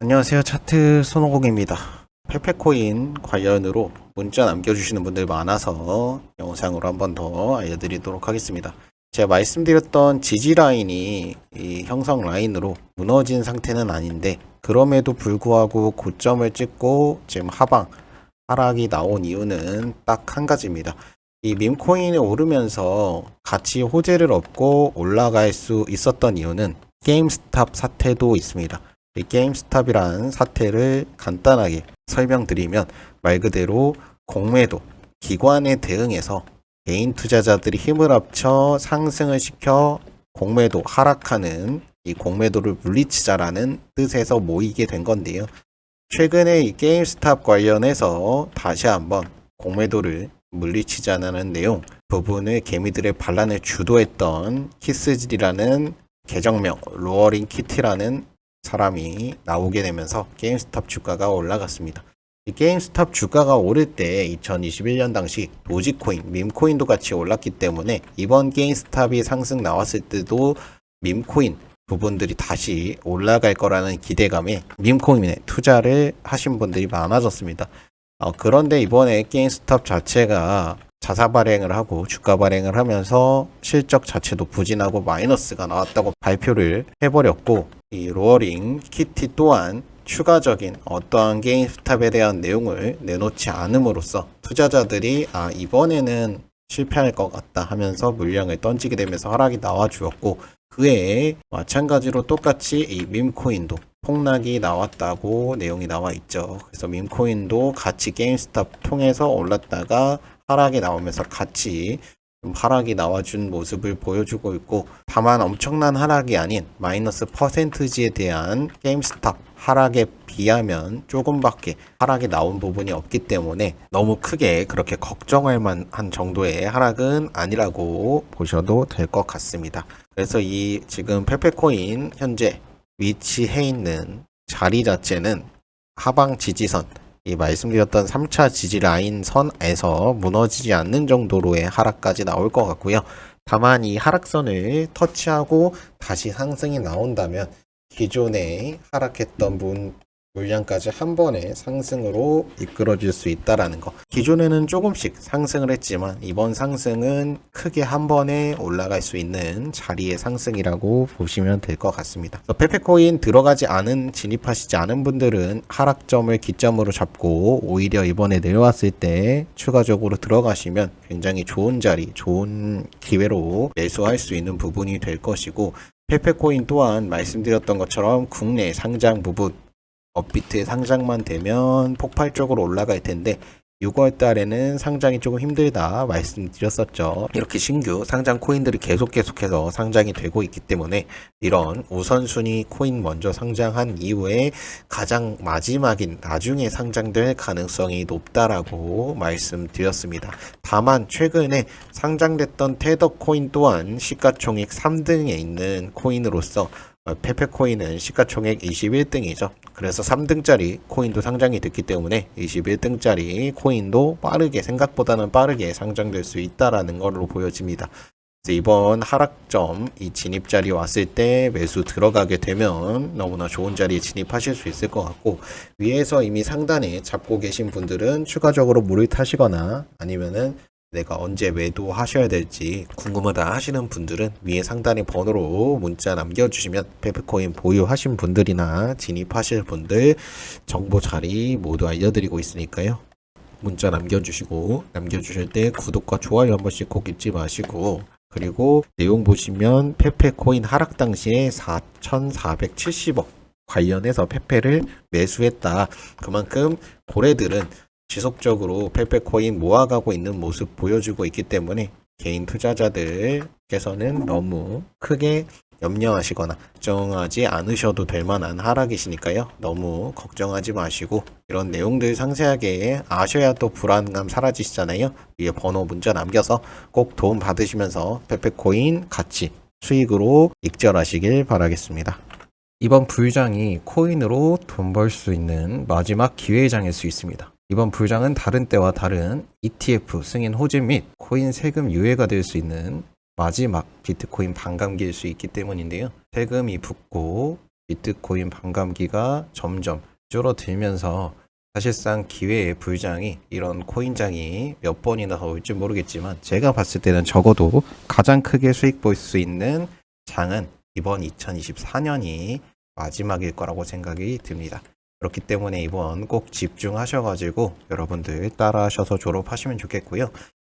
안녕하세요. 차트 손오공입니다. 페페코인 관련으로 문자 남겨주시는 분들 많아서 영상으로 한 번 더 알려드리도록 하겠습니다. 제가 말씀드렸던 지지 라인이 이 형성 라인으로 무너진 상태는 아닌데 그럼에도 불구하고 고점을 찍고 지금 하방 하락이 나온 이유는 딱 한 가지입니다. 이 밈코인이 오르면서 같이 호재를 얻고 올라갈 수 있었던 이유는 게임스탑 사태도 있습니다. 이 게임스탑이란 사태를 간단하게 설명드리면 말 그대로 공매도 기관에 대응해서 개인 투자자들이 힘을 합쳐 상승을 시켜 공매도 하락하는 이 공매도를 물리치자라는 뜻에서 모이게 된 건데요. 최근에 이 게임스탑 관련해서 다시 한번 공매도를 물리치자는 내용 부분을 개미들의 반란을 주도했던 키스질이라는 계정명 로어링 키티라는 사람이 나오게 되면서 게임스탑 주가가 올라갔습니다. 이 게임스탑 주가가 오를 때 2021년 당시 도지코인, 밈코인도 같이 올랐기 때문에 이번 게임스탑이 상승 나왔을 때도 밈코인 부분들이 다시 올라갈 거라는 기대감에 밈코인에 투자를 하신 분들이 많아졌습니다. 어, 그런데 이번에 게임스탑 자체가 자사 발행을 하고 주가 발행을 하면서 실적 자체도 부진하고 마이너스가 나왔다고 발표를 해버렸고 이 로어링 키티 또한 추가적인 어떠한 게임스탑에 대한 내용을 내놓지 않음으로써 투자자들이 아 이번에는 실패할 것 같다 하면서 물량을 던지게 되면서 하락이 나와 주었고 그에 마찬가지로 똑같이 이 밈코인도 폭락이 나왔다고 내용이 나와 있죠. 그래서 밈코인도 같이 게임스탑 통해서 올랐다가 하락이 나오면서 같이 좀 하락이 나와준 모습을 보여주고 있고 다만 엄청난 하락이 아닌 마이너스 퍼센트지에 대한 게임스탑 하락에 비하면 조금밖에 하락이 나온 부분이 없기 때문에 너무 크게 그렇게 걱정할 만한 정도의 하락은 아니라고 보셔도 될 것 같습니다. 그래서 이 지금 페페코인 현재 위치해 있는 자리 자체는 하방 지지선 이 말씀드렸던 3차 지지 라인 선에서 무너지지 않는 정도로의 하락까지 나올 것 같고요. 다만 이 하락선을 터치하고 다시 상승이 나온다면 기존에 하락했던 분 물량까지 한 번에 상승으로 이끌어질 수 있다라는 거. 기존에는 조금씩 상승을 했지만 이번 상승은 크게 한 번에 올라갈 수 있는 자리의 상승이라고 보시면 될 것 같습니다. 페페코인 들어가지 않은 진입하시지 않은 분들은 하락점을 기점으로 잡고 오히려 이번에 내려왔을 때 추가적으로 들어가시면 굉장히 좋은 자리, 좋은 기회로 매수할 수 있는 부분이 될 것이고 페페코인 또한 말씀드렸던 것처럼 국내 상장 부분 업비트의 상장만 되면 폭발적으로 올라갈 텐데 6월 달에는 상장이 조금 힘들다 말씀드렸었죠. 이렇게 신규 상장 코인들이 계속 계속해서 상장이 되고 있기 때문에 이런 우선순위 코인 먼저 상장한 이후에 가장 마지막인 나중에 상장될 가능성이 높다라고 말씀드렸습니다. 다만 최근에 상장됐던 테더 코인 또한 시가총액 3등에 있는 코인으로서 어, 페페코인은 시가총액 21등이죠. 그래서 3등짜리 코인도 상장이 됐기 때문에 21등짜리 코인도 빠르게 생각보다는 빠르게 상장될 수 있다라는 걸로 보여집니다. 이번 하락점 이 진입 자리 왔을 때 매수 들어가게 되면 너무나 좋은 자리에 진입하실 수 있을 것 같고 위에서 이미 상단에 잡고 계신 분들은 추가적으로 물을 타시거나 아니면은 내가 언제 매도하셔야 될지 궁금하다 하시는 분들은 위에 상단의 번호로 문자 남겨주시면 페프코인 보유하신 분들이나 진입하실 분들 정보 자리 모두 알려드리고 있으니까요. 문자 남겨주시고 남겨주실 때 구독과 좋아요 한 번씩 꼭 잊지 마시고 그리고 내용 보시면 페페코인 하락 당시에 4,470억 관련해서 페페를 매수했다. 그만큼 고래들은 지속적으로 페페코인 모아가고 있는 모습 보여주고 있기 때문에 개인 투자자들께서는 너무 크게 염려하시거나 걱정하지 않으셔도 될 만한 하락이시니까요. 너무 걱정하지 마시고 이런 내용들 상세하게 아셔야 또 불안감 사라지시잖아요. 위에 번호 문자 남겨서 꼭 도움 받으시면서 페페코인 같이 수익으로 익절하시길 바라겠습니다. 이번 불장이 코인으로 돈 벌 수 있는 마지막 기회장일 수 있습니다. 이번 불장은 다른 때와 다른 ETF 승인 호재 및 코인 세금 유예가 될 수 있는 마지막 비트코인 반감기일 수 있기 때문인데요. 세금이 붙고 비트코인 반감기가 점점 줄어들면서 사실상 기회의 불장이 이런 코인장이 몇 번이나 더 올지 모르겠지만 제가 봤을 때는 적어도 가장 크게 수익 볼 수 있는 장은 이번 2024년이 마지막일 거라고 생각이 듭니다. 그렇기 때문에 이번 꼭 집중하셔가지고 여러분들 따라하셔서 졸업하시면 좋겠고요.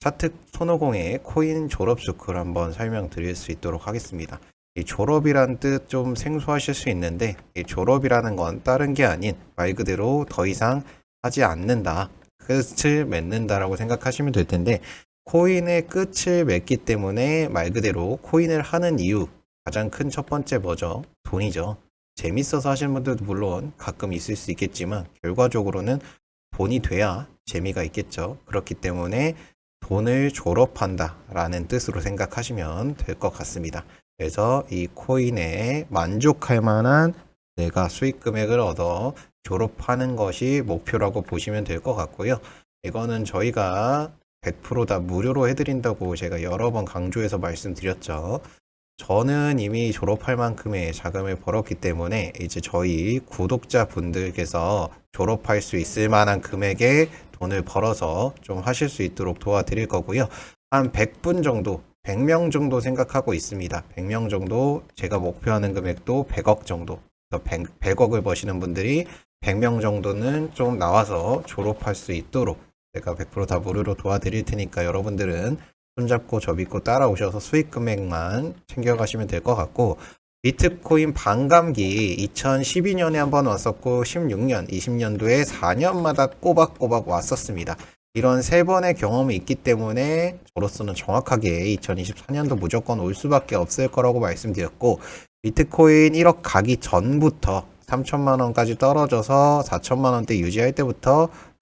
차트 손오공의 코인 졸업 스쿨 한번 설명드릴 수 있도록 하겠습니다. 이 졸업이란 뜻 좀 생소하실 수 있는데 이 졸업이라는 건 다른 게 아닌 말 그대로 더 이상 하지 않는다. 끝을 맺는다라고 생각하시면 될 텐데 코인의 끝을 맺기 때문에 말 그대로 코인을 하는 이유 가장 큰 첫 번째 뭐죠? 돈이죠. 재밌어서 하시는 분들도 물론 가끔 있을 수 있겠지만 결과적으로는 돈이 돼야 재미가 있겠죠. 그렇기 때문에 돈을 졸업한다 라는 뜻으로 생각하시면 될 것 같습니다. 그래서 이 코인에 만족할 만한 내가 수익 금액을 얻어 졸업하는 것이 목표라고 보시면 될 것 같고요. 이거는 저희가 100%다 무료로 해드린다고 제가 여러 번 강조해서 말씀드렸죠. 저는 이미 졸업할 만큼의 자금을 벌었기 때문에 이제 저희 구독자분들께서 졸업할 수 있을 만한 금액의 돈을 벌어서 좀 하실 수 있도록 도와드릴 거고요. 한 100분 정도, 100명 정도 생각하고 있습니다. 100명 정도 제가 목표하는 금액도 100억 정도. 100, 100억을 버시는 분들이 100명 정도는 좀 나와서 졸업할 수 있도록 제가 100%다 무료로 도와드릴 테니까 여러분들은 손잡고 저 믿고 따라오셔서 수익 금액만 챙겨가시면 될 것 같고 비트코인 반감기 2012년에 한번 왔었고 16년, 20년도에 4년마다 꼬박꼬박 왔었습니다. 이런 세 번의 경험이 있기 때문에 저로서는 정확하게 2024년도 무조건 올 수밖에 없을 거라고 말씀드렸고 비트코인 1억 가기 전부터 3천만 원까지 떨어져서 4천만 원대 유지할 때부터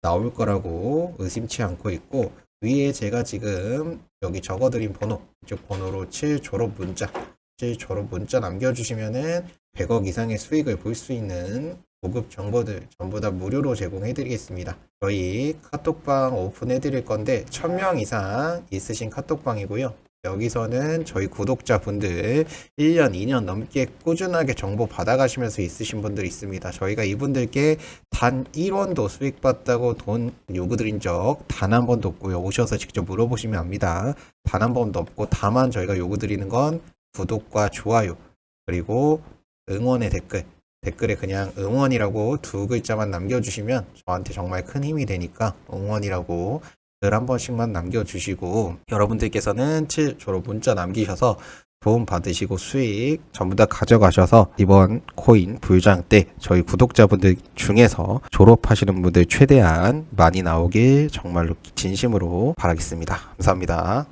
나올 거라고 의심치 않고 있고 위에 제가 지금 여기 적어드린 번호 이쪽 번호로 7 졸업 문자 7 졸업 문자 남겨주시면은 100억 이상의 수익을 볼 수 있는 고급 정보들 전부 다 무료로 제공해 드리겠습니다. 저희 카톡방 오픈해 드릴 건데 1000명 이상 있으신 카톡방이고요. 여기서는 저희 구독자분들 1년, 2년 넘게 꾸준하게 정보 받아가시면서 있으신 분들 있습니다. 저희가 이분들께 단 1원도 수익 받다고 돈 요구드린 적 단 한 번도 없고요. 오셔서 직접 물어보시면 압니다. 단 한 번도 없고 다만 저희가 요구드리는 건 구독과 좋아요 그리고 응원의 댓글 댓글에 그냥 응원이라고 두 글자만 남겨주시면 저한테 정말 큰 힘이 되니까 응원이라고 글 한 번씩만 남겨주시고 여러분들께서는 7 졸업 문자 남기셔서 도움 받으시고 수익 전부 다 가져가셔서 이번 코인 불장 때 저희 구독자분들 중에서 졸업하시는 분들 최대한 많이 나오길 정말로 진심으로 바라겠습니다. 감사합니다.